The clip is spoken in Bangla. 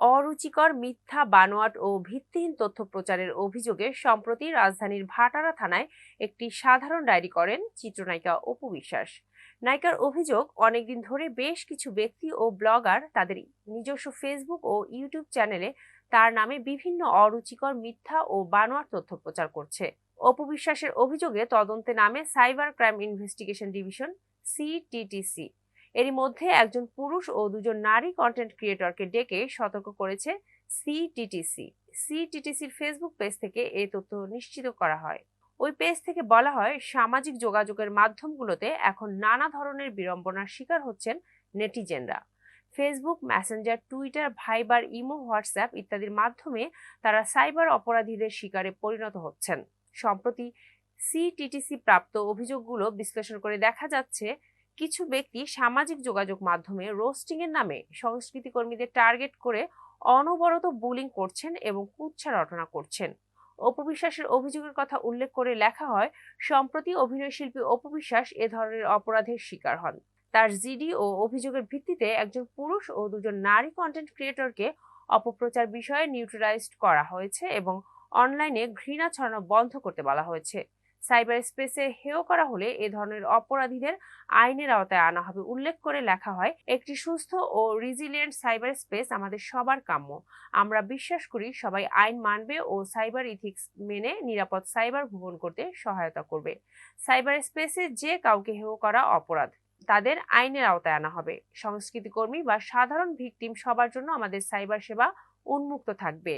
অরুচিকর মিথ্যা বানোয়াট ও ভিত্তিহীন তথ্য প্রচারের অভিযোগে সম্প্রতি রাজধানীর ভাটারা থানায় একটি সাধারণ ডায়েরি করেন চিত্রনায়িকা অপু বিশ্বাস। নায়িকার অভিযোগ, অনেকদিন ধরে বেশ কিছু ব্যক্তি ও ব্লগার তাদের নিজস্ব ফেসবুক ও ইউটিউব চ্যানেলে তার নামে বিভিন্ন অরুচিকর মিথ্যা ও বানোয়াট তথ্য প্রচার করছে। অপু বিশ্বাসের অভিযোগে তদন্তে নামে cyber crime investigation division CTTC এরই মধ্যে একজন পুরুষ ও দুজন নারী কন্টেন্ট ক্রিয়েটরকে ডেকে সতর্ক করেছে সিটিটিসি সিটিটিসির ফেসবুক পেজ থেকে এই তথ্য নিশ্চিত করা হয়। ওই পেজ থেকে বলা হয়, সামাজিক যোগাযোগের মাধ্যমগুলোতে এখন নানা ধরনের বিড়ম্বনার শিকার হচ্ছেন নেটিজেনরা। Facebook Messenger Twitter Viber imo WhatsApp ইত্যাদির মাধ্যমে তারা সাইবার অপরাধীদের শিকারে পরিণত হচ্ছেন। সম্প্রতি সিটিটিসি প্রাপ্ত অভিযোগগুলো বিশ্লেষণ করে দেখা যাচ্ছে কিছু ব্যক্তি সামাজিক যোগাযোগ মাধ্যমে রোস্টিং এর নামে সংস্কৃতি কর্মীদের টার্গেট করে অনবরত বুলিং করছেন এবং কুচ্ছা রটনা করছেন। অপবিশ্বাসের অভিযোগের কথা উল্লেখ করে লেখা হয়, সম্প্রতি অভিনয়শিল্পী অপবিশ্বাস এ ধরনের অপরাধের শিকার হন। তার জিডি ও অভিযোগের ভিত্তিতে একজন পুরুষ ও দুজন নারী কন্টেন্ট ক্রিয়েটরকে অপপ্রচার বিষয়ে নিউট্রালাইজড করা হয়েছে এবং অনলাইনে ঘৃণা ছড়ানো বন্ধ করতে বলা হয়েছে। সাইবার স্পেসে হেয় করা হলে এ ধরনের অপরাধীদের আইনের আওতায় আনা হবে। উল্লেখ করে লেখা হয়, একটি সুস্থ ও রিজিলিয়েন্ট সাইবার স্পেস আমাদের সবার কাম্য। আমরা বিশ্বাস করি সবাই আইন মানবে ও সাইবার ইথিক্স মেনে নিরাপদ সাইবার ভ্রমণ করতে সহায়তা করবে। সাইবার স্পেসে যে কাউকে হেয় করা অপরাধ, তাদের আইনের আওতায় আনা হবে। সংস্কৃতি কর্মী বা সাধারণ ভিকটিম সবার জন্য আমাদের সাইবার সেবা উন্মুক্ত থাকবে।